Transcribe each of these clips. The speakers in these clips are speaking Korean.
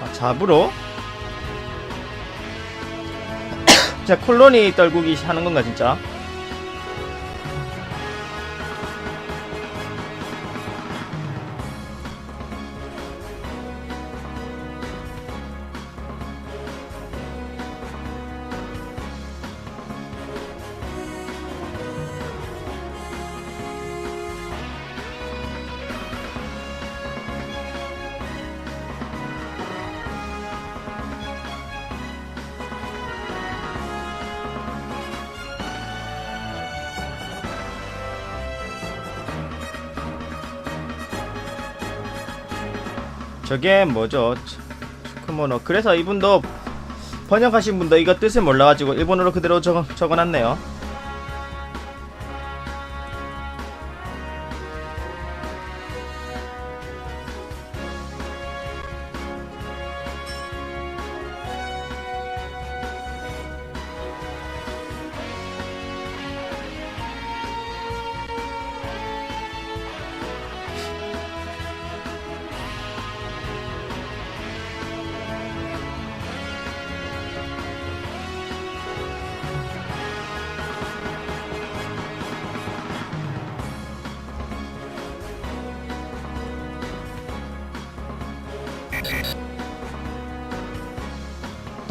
아, 잡으러? 자 콜로니 떨구기 하는 건가 진짜? 저게 뭐죠? 크모노. 그래서 이분도 번역하신 분도 이거 뜻을 몰라가지고 일본어로 그대로 적어, 적어놨네요.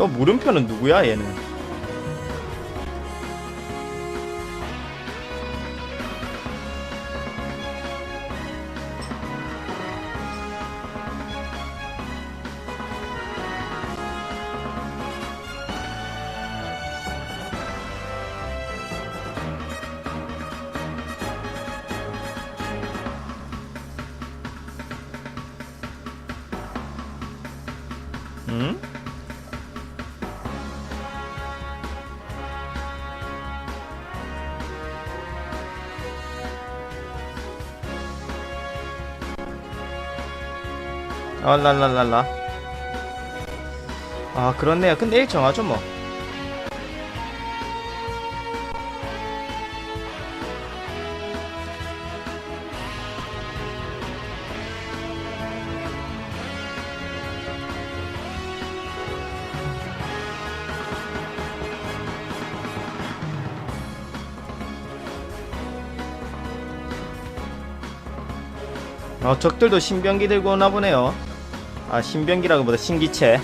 물음표는 누구야 얘는? 아 랄랄랄라 아 그렇네요. 근데 일 정하죠 뭐. 어, 적들도 신병기 들고 오나 보네요. 아, 신병기라고보다 신기체.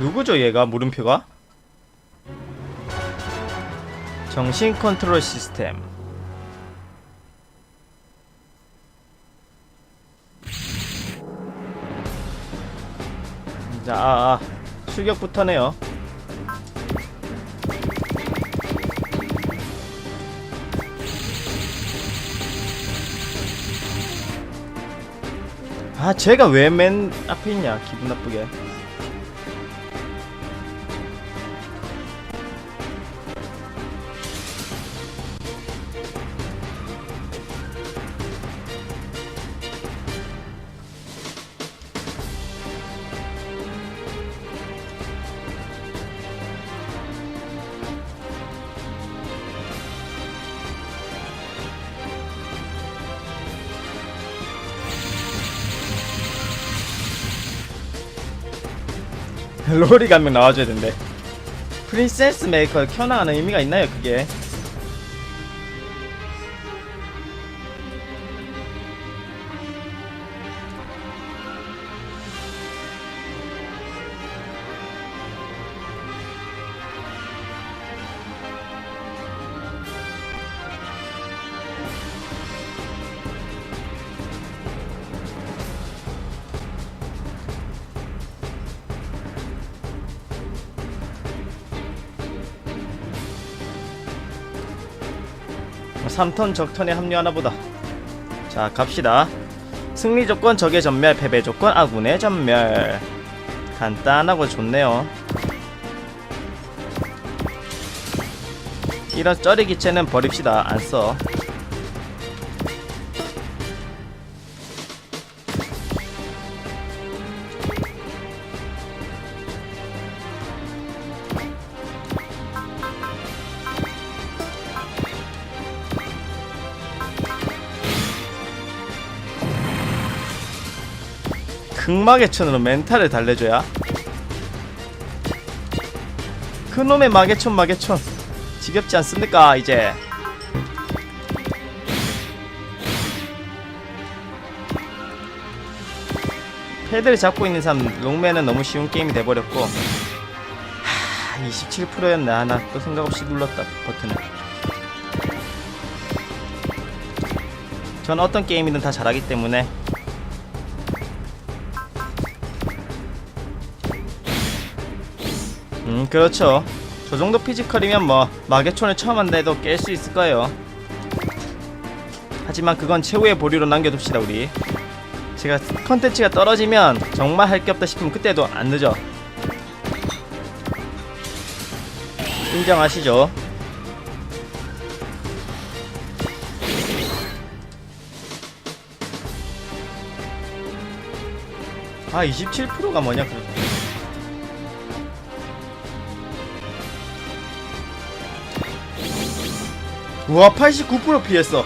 누구죠 얘가 물음표가? 정신 컨트롤 시스템 자, 아, 아, 출격부터네요. 아, 제가 왜 맨 앞에 있냐, 기분 나쁘게. 로리가 한 명 나와줘야 된대. 프린세스 메이커 켜나가는 의미가 있나요, 그게? 3턴 적턴에 합류하나 보다. 자 갑시다. 승리 조건 적의 전멸 패배 조건 아군의 전멸. 간단하고 좋네요. 이런 쩌리 기체는 버립시다. 안써 극막의 천으로 멘탈을 달래줘야 그놈의 마개촌 마개촌 지겹지 않습니까 이제? 패드를 잡고 있는 사람 롱맨은 너무 쉬운 게임이 돼버렸고. 하, 27%였네. 하나 또 생각 없이 눌렀다 버튼을. 전 어떤 게임이든 다 잘하기 때문에 음 그렇죠. 저 정도 피지컬이면 뭐 마계촌을 처음 한다 해도 깰 수 있을 거예요. 하지만 그건 최후의 보류로 남겨둡시다 우리. 제가 컨텐츠가 떨어지면 정말 할 게 없다 싶으면 그때도 안 늦어. 인정하시죠? 아 27%가 뭐냐 그 우와 89% 피했어.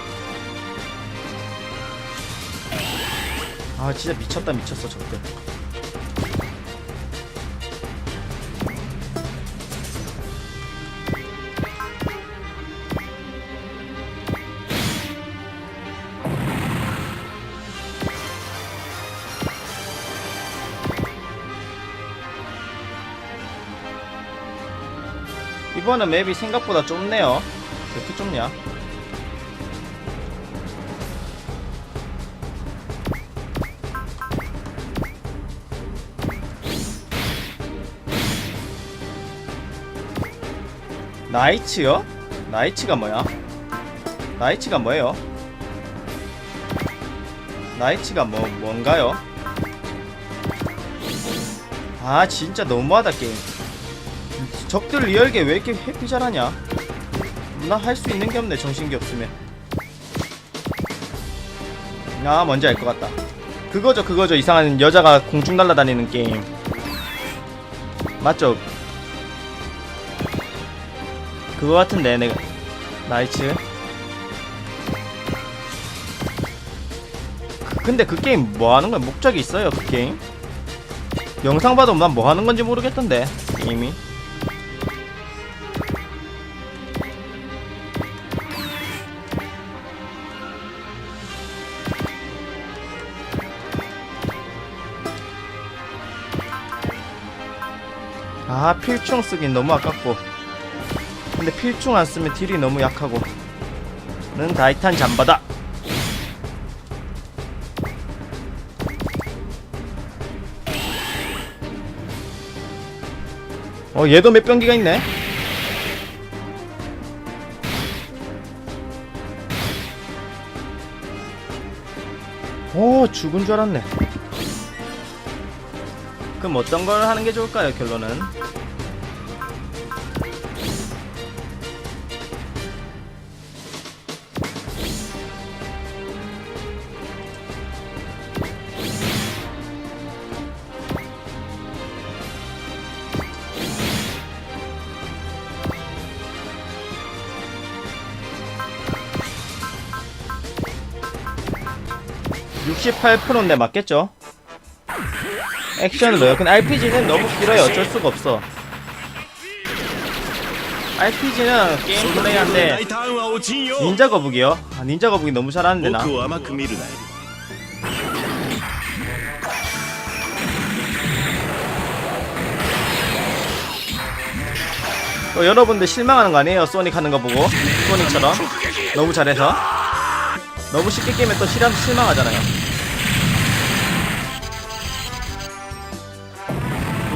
아 진짜 미쳤다 미쳤어 저때. 이번엔 맵이 생각보다 좁네요 왜 이렇게 좁냐 나이츠요? 나이츠가 뭐야? 나이츠가 뭐예요? 나이츠가 뭐 뭔가요? 아 진짜 너무하다 게임 적들 리얼게 왜 이렇게 해피 잘하냐? 나 할 수 있는 게 없네 정신기 없으면. 아 뭔지 알 것 같다. 그거죠 그거죠. 이상한 여자가 공중 날아다니는 게임. 맞죠? 그거 같은데 내가. 나이츠? 그- 근데 그 게임 뭐 하는 거야? 목적이 있어요 그 게임? 영상 봐도 난 뭐 하는 건지 모르겠던데 게임이 아 필충 쓰긴 너무 아깝고. 근데 필충 안 쓰면 딜이 너무 약하고. 는 다이탄 잠바다. 어 얘도 몇 병기가 있네? 오 죽은 줄 알았네. 그럼 어떤 걸 하는 게 좋을까요 결론은 68%인데 맞겠죠? 액션을 넣어요. 근데 RPG는 너무 길어요. 어쩔 수가 없어. RPG는 게임 플레이한데 닌자 거북이요. 아, 닌자 거북이 너무 잘하는데 나. 어, 여러분들 실망하는 거 아니에요? 소닉 하는 거 보고 소닉처럼 너무 잘해서 너무 쉽게 게임에 또 실망하잖아요.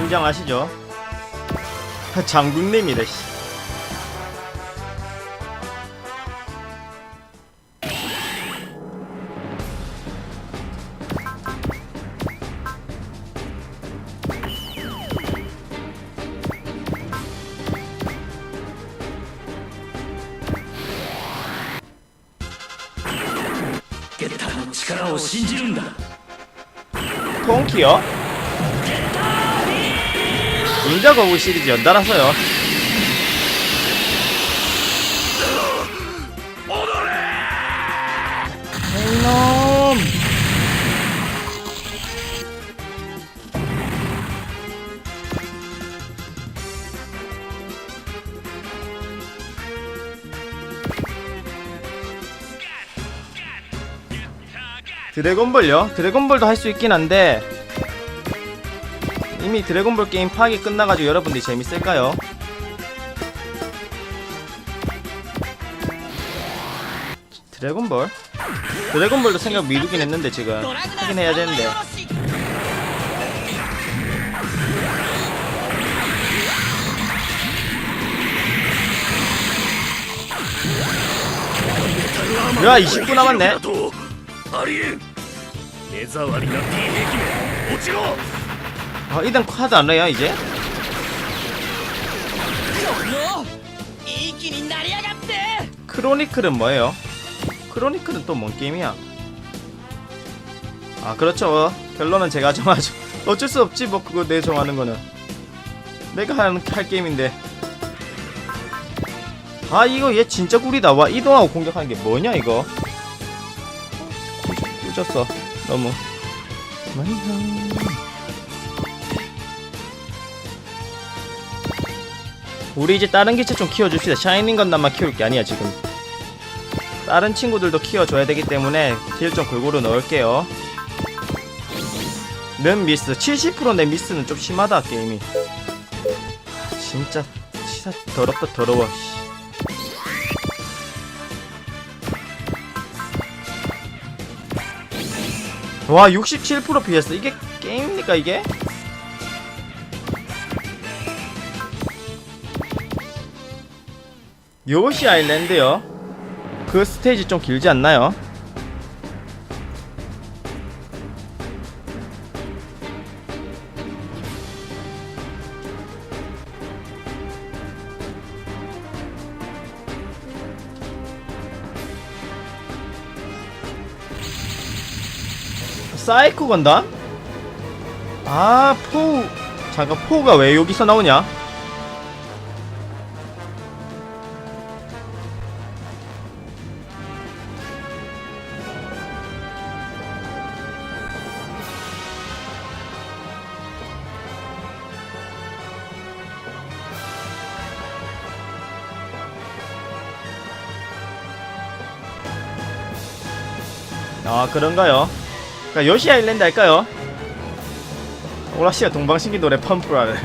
공장 아시죠? 장군님이래 씨. 통키요? 닌자 거북이 시리즈 연달아서요. 이놈! 드래곤볼요? 드래곤볼도 할 수 있긴 한데 이미 드래곤볼 게임 파악이 끝나가지고 여러분들이 재밌을까요? 드래곤볼? 드래곤볼도 생각 미루긴 했는데 지금 하긴 해야 되는데 야 20분 남았네 とありえん目障りな D 兵器め落ちろ 아, 일단 카드 안 나야 이제? 크로니클은 뭐예요? 크로니클은 또 뭔 게임이야? 아 그렇죠. 결론은 제가 정하죠 어쩔 수 없지 뭐 그거 내 정하는 거는. 내가 한, 할 게임인데. 아 이거 얘 진짜 꿀이다. 와 이동하고 공격하는 게 뭐냐 이거? 꽂혔어. 너무. 안녕 우리 이제 다른 기체 좀 키워줍시다. 샤이닝 건담만 키울 게 아니야 지금. 다른 친구들도 키워줘야 되기 때문에 딜 좀 골고루 넣을게요. 는 미스 70%내 미스는 좀 심하다 게임이. 아, 진짜 치사 더럽다 더러워. 씨. 와67% PS 이게 게임입니까 이게? 요시 아일랜드요 그 스테이지 좀 길지 않나요? 사이코 건담? 아, 포. 잠깐, 포가 왜 여기서 나오냐? 아, 그런가요? 그러니까 요시 아일랜드 할까요? 오라시아 동방신기 노래 펌프라를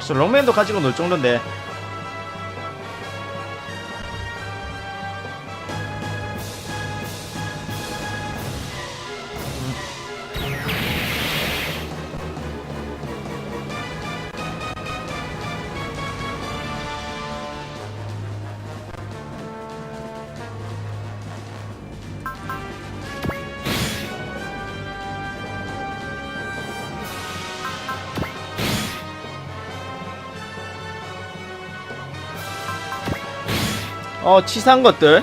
저 롱맨도 가지고 놀 정도인데 어 치사한 것들.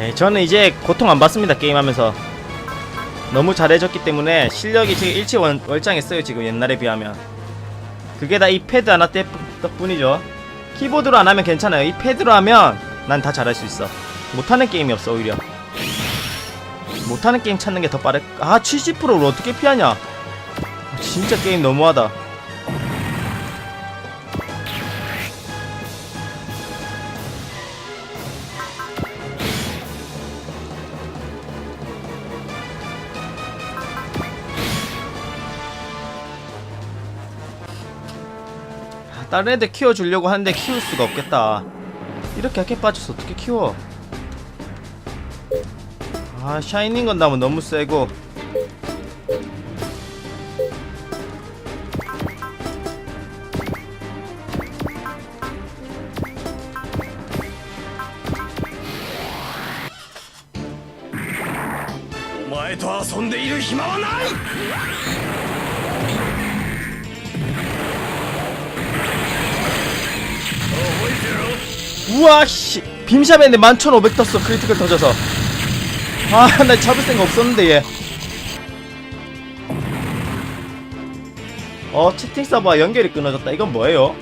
에이, 저는 이제 고통 안 받습니다 게임하면서. 너무 잘해졌기 때문에 실력이 지금 일치월장했어요 지금 옛날에 비하면. 그게 다 이 패드 하나 때- 덕분이죠. 키보드로 안 하면 괜찮아요. 이 패드로 하면 난 다 잘할 수 있어. 못하는 게임이 없어 오히려 못하는 게임 찾는 게 더 빠를 아 70%를 어떻게 피하냐? 진짜 게임 너무하다. 아, 다른 애들 키워주려고 하는데 키울 수가 없겠다. 이렇게 약해 빠져서 어떻게 키워 아, 샤이닝 건담은 너무 세고. 우와 씨. 빔샵에 11,500 떴어 크리티컬 터져서. 아 나 잡을 생각 없었는데 얘 어 채팅 서버와 연결이 끊어졌다 이건 뭐예요?